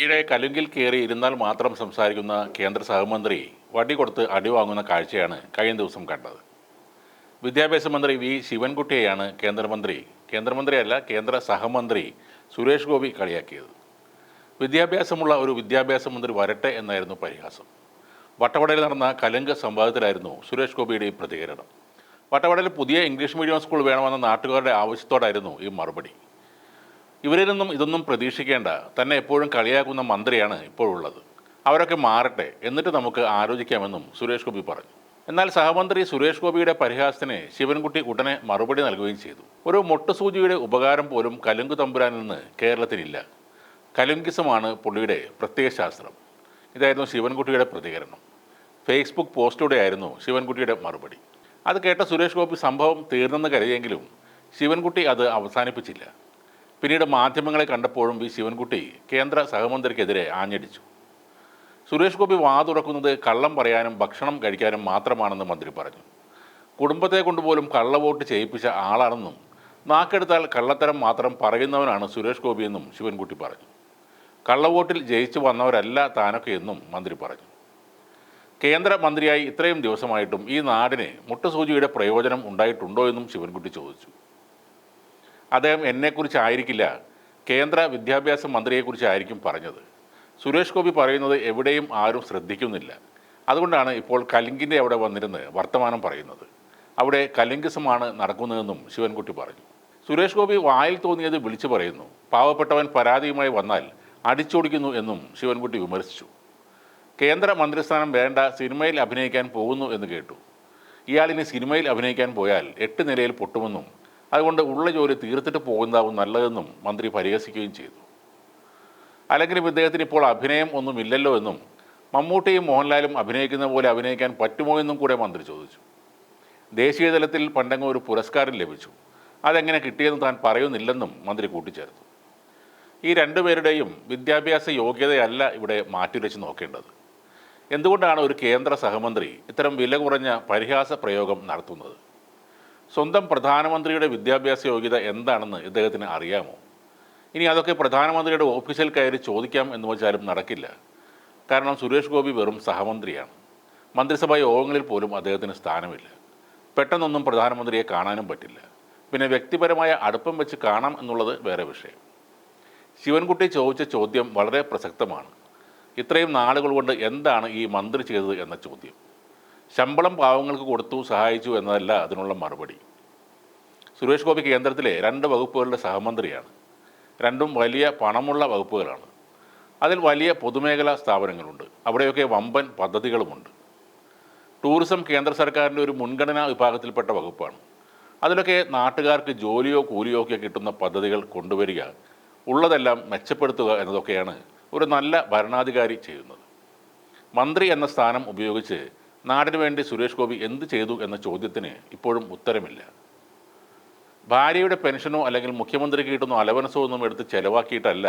ഈയിടെ കലുങ്കിൽ കയറി ഇരുന്നാൽ മാത്രം സംസാരിക്കുന്ന കേന്ദ്ര സഹമന്ത്രി വടി കൊടുത്ത് അടി വാങ്ങുന്ന കാഴ്ചയാണ് കഴിഞ്ഞ ദിവസം കണ്ടത്. വിദ്യാഭ്യാസ മന്ത്രി വി ശിവൻകുട്ടിയെയാണ് കേന്ദ്രമന്ത്രി കേന്ദ്രമന്ത്രിയല്ല കേന്ദ്ര സഹമന്ത്രി സുരേഷ് ഗോപി കളിയാക്കിയത്. വിദ്യാഭ്യാസമുള്ള ഒരു വിദ്യാഭ്യാസ മന്ത്രി വരട്ടെ എന്നായിരുന്നു പരിഹാസം. വട്ടവടയിൽ നടന്ന കലുങ്ക് സംവാദത്തിലായിരുന്നു സുരേഷ് ഗോപിയുടെ ഈ പ്രതികരണം. വട്ടവടയിൽ പുതിയ ഇംഗ്ലീഷ് മീഡിയം സ്കൂൾ വേണമെന്ന നാട്ടുകാരുടെ ആവശ്യത്തോടായിരുന്നു ഈ മറുപടി. ഇവരിൽ നിന്നും ഇതൊന്നും പ്രതീക്ഷിക്കേണ്ട. തന്നെ എപ്പോഴും കളിയാക്കുന്ന മന്ത്രിയാണ് ഇപ്പോഴുള്ളത്. അവരൊക്കെ മാറട്ടെ എന്നിട്ട് നമുക്ക് ആലോചിക്കാമെന്നും സുരേഷ് ഗോപി പറഞ്ഞു. എന്നാൽ സഹമന്ത്രി സുരേഷ് ഗോപിയുടെ പരിഹാസത്തിന് ശിവൻകുട്ടി ഉടനെ മറുപടി നൽകുകയും ചെയ്തു. ഒരു മൊട്ടുസൂചിയുടെ ഉപകാരം പോലും കലുങ്കു തമ്പുരാനിൽ നിന്ന് കേരളത്തിനില്ല കലുങ്കിസമാണ് പുള്ളിയുടെ പ്രത്യേക ശാസ്ത്രം. ഇതായിരുന്നു ശിവൻകുട്ടിയുടെ പ്രതികരണം. ഫേസ്ബുക്ക് പോസ്റ്റിലൂടെയായിരുന്നു ശിവൻകുട്ടിയുടെ മറുപടി. അത് കേട്ട സുരേഷ് ഗോപി സംഭവം തീർന്നെന്ന് കരുതിയെങ്കിലും ശിവൻകുട്ടി അത് അവസാനിപ്പിച്ചില്ല. പിന്നീട് മാധ്യമങ്ങളെ കണ്ടപ്പോഴും വി ശിവൻകുട്ടി കേന്ദ്ര സഹമന്ത്രിക്കെതിരെ ആഞ്ഞടിച്ചു. സുരേഷ് ഗോപി വാതുറക്കുന്നത് കള്ളം പറയാനും ഭക്ഷണം കഴിക്കാനും മാത്രമാണെന്ന് മന്ത്രി പറഞ്ഞു. കുടുംബത്തെ കൊണ്ടുപോലും കള്ളവോട്ട് ചെയ്യിപ്പിച്ച ആളാണെന്നും നാക്കെടുത്താൽ കള്ളത്തരം മാത്രം പറയുന്നവനാണ് സുരേഷ് ഗോപിയെന്നും ശിവൻകുട്ടി പറഞ്ഞു. കള്ളവോട്ടിൽ ജയിച്ചു വന്നവരല്ല താനൊക്കെ എന്നും മന്ത്രി പറഞ്ഞു. കേന്ദ്ര മന്ത്രിയായി ഇത്രയും ദിവസമായിട്ടും ഈ നാടിന് മുട്ടുസൂചിയുടെ പ്രയോജനം ഉണ്ടായിട്ടുണ്ടോ എന്നും ശിവൻകുട്ടി ചോദിച്ചു. അദ്ദേഹം എന്നെക്കുറിച്ചായിരിക്കില്ല. കേന്ദ്ര വിദ്യാഭ്യാസ മന്ത്രിയെക്കുറിച്ചായിരിക്കും പറഞ്ഞത്. സുരേഷ് ഗോപി പറയുന്നത് എവിടെയും ആരും ശ്രദ്ധിക്കുന്നില്ല. അതുകൊണ്ടാണ് ഇപ്പോൾ കലിങ്കിന്റെ അവിടെ വന്നിരുന്ന് വർത്തമാനം പറയുന്നത്. അവിടെ കലിങ്കിസമാണ് നടക്കുന്നതെന്നും ശിവൻകുട്ടി പറഞ്ഞു. സുരേഷ് ഗോപി വായിൽ തോന്നിയത് വിളിച്ചു പറയുന്നു. പാവപ്പെട്ടവൻ പരാതിയുമായി വന്നാൽ അടിച്ചോടിക്കുന്നു എന്നും ശിവൻകുട്ടി വിമർശിച്ചു. കേന്ദ്ര മന്ത്രിസ്ഥാനം വേണ്ട സിനിമയിൽ അഭിനയിക്കാൻ പോകുന്നു എന്ന് കേട്ടു. ഇയാളിനി സിനിമയിൽ അഭിനയിക്കാൻ പോയാൽ എട്ട് നിലയിൽ പൊട്ടുമെന്നും അതുകൊണ്ട് ഉള്ള ജോലി തീർത്തിട്ട് പോകുന്നതാവും നല്ലതെന്നും മന്ത്രി പരിഹസിക്കുകയും ചെയ്തു. അല്ലെങ്കിലും ഇദ്ദേഹത്തിന് ഇപ്പോൾ അഭിനയം ഒന്നുമില്ലല്ലോ എന്നും മമ്മൂട്ടിയും മോഹൻലാലും അഭിനയിക്കുന്ന പോലെ അഭിനയിക്കാൻ പറ്റുമോ എന്നും കൂടെ മന്ത്രി ചോദിച്ചു. ദേശീയ തലത്തിൽ പണ്ടങ്ങ് ഒരു പുരസ്കാരം ലഭിച്ചു. അതെങ്ങനെ കിട്ടിയെന്ന് താൻ പറയുന്നില്ലെന്നും മന്ത്രി കൂട്ടിച്ചേർത്തു. ഈ രണ്ടുപേരുടെയും വിദ്യാഭ്യാസ യോഗ്യതയല്ല ഇവിടെ മാറ്റിവെച്ച് നോക്കേണ്ടത്. എന്തുകൊണ്ടാണ് ഒരു കേന്ദ്ര സഹമന്ത്രി ഇത്തരം വില കുറഞ്ഞ പരിഹാസ പ്രയോഗം നടത്തുന്നത്? സ്വന്തം പ്രധാനമന്ത്രിയുടെ വിദ്യാഭ്യാസ യോഗ്യത എന്താണെന്ന് ഇദ്ദേഹത്തിന് അറിയാമോ? ഇനി അതൊക്കെ പ്രധാനമന്ത്രിയുടെ ഓഫീസിൽ കയറി ചോദിക്കാം എന്ന് വെച്ചാലും നടക്കില്ല. കാരണം സുരേഷ് ഗോപി വെറും സഹമന്ത്രിയാണ്. മന്ത്രിസഭാ യോഗങ്ങളിൽ പോലും അദ്ദേഹത്തിന് സ്ഥാനമില്ല. പെട്ടെന്നൊന്നും പ്രധാനമന്ത്രിയെ കാണാനും പറ്റില്ല. പിന്നെ വ്യക്തിപരമായ അടുപ്പം വെച്ച് കാണാം എന്നുള്ളത് വേറെ വിഷയം. ശിവൻകുട്ടി ചോദിച്ച ചോദ്യം വളരെ പ്രസക്തമാണ്. ഇത്രയും നാളുകൾ കൊണ്ട് എന്താണ് ഈ മന്ത്രി ചെയ്തത് എന്ന ചോദ്യം. ശമ്പളം പാവങ്ങൾക്ക് കൊടുത്തു സഹായിച്ചു എന്നതല്ല അതിനുള്ള മറുപടി. സുരേഷ് ഗോപി കേന്ദ്രത്തിലെ രണ്ട് വകുപ്പുകളുടെ സഹമന്ത്രിയാണ്. രണ്ടും വലിയ പണമുള്ള വകുപ്പുകളാണ്. അതിൽ വലിയ പൊതുമേഖലാ സ്ഥാപനങ്ങളുണ്ട്. അവിടെയൊക്കെ വമ്പൻ പദ്ധതികളുമുണ്ട്. ടൂറിസം കേന്ദ്ര സർക്കാരിന്റെ ഒരു മുൻഗണനാ വിഭാഗത്തിൽപ്പെട്ട വകുപ്പാണ്. അതിലൊക്കെ നാട്ടുകാർക്ക് ജോലിയോ കൂലിയോ ഒക്കെ കിട്ടുന്ന പദ്ധതികൾ കൊണ്ടുവരിക ഉള്ളതെല്ലാം മെച്ചപ്പെടുത്തുക എന്നതൊക്കെയാണ് ഒരു നല്ല ഭരണാധികാരി ചെയ്യുന്നത്. മന്ത്രി എന്ന സ്ഥാനം ഉപയോഗിച്ച് നാടിനു വേണ്ടി സുരേഷ് ഗോപി എന്ത് ചെയ്തു എന്ന ചോദ്യത്തിന് ഇപ്പോഴും ഉത്തരമില്ല. ഭാര്യയുടെ പെൻഷനോ അല്ലെങ്കിൽ മുഖ്യമന്ത്രിക്ക് കിട്ടുന്ന അലവൻസോ ഒന്നും എടുത്ത് ചെലവാക്കിയിട്ടല്ല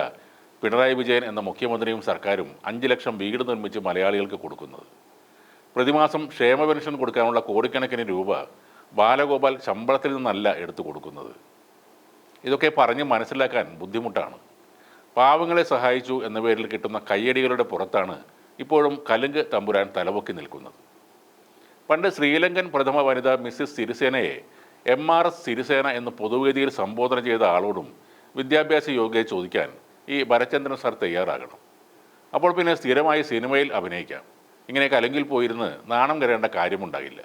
പിണറായി വിജയൻ എന്ന മുഖ്യമന്ത്രിയും സർക്കാരും അഞ്ച് ലക്ഷം വീട് നിർമ്മിച്ച് മലയാളികൾക്ക് കൊടുക്കുന്നത്. പ്രതിമാസം ക്ഷേമ പെൻഷൻ കൊടുക്കാനുള്ള കോടിക്കണക്കിന് രൂപ ബാലഗോപാൽ ശമ്പളത്തിൽ നിന്നല്ല എടുത്തു കൊടുക്കുന്നത്. ഇതൊക്കെ പറഞ്ഞ് മനസ്സിലാക്കാൻ ബുദ്ധിമുട്ടാണ്. പാവങ്ങളെ സഹായിച്ചു എന്ന പേരിൽ കിട്ടുന്ന കയ്യടികളുടെ പുറത്താണ് ഇപ്പോഴും കലുങ്ക് തമ്പുരാൻ തലവൊക്കി നിൽക്കുന്നത്. പണ്ട് ശ്രീലങ്കൻ പ്രഥമ വനിത മിസ്സിസ് സിരിസേനയെ എം ആർ എസ് സിരിസേന എന്ന് പൊതുവേദിയിൽ സംബോധന ചെയ്ത ആളോടും വിദ്യാഭ്യാസ യോഗ്യത ചോദിക്കാൻ ഈ ഭരചന്ദ്രൻ സാർ തയ്യാറാകണം. അപ്പോൾ പിന്നെ സ്ഥിരമായി സിനിമയിൽ അഭിനയിക്കാം. ഇങ്ങനെയൊക്കെ അല്ലെങ്കിൽ പോയിരുന്ന് നാണം കരേണ്ട കാര്യമുണ്ടാകില്ല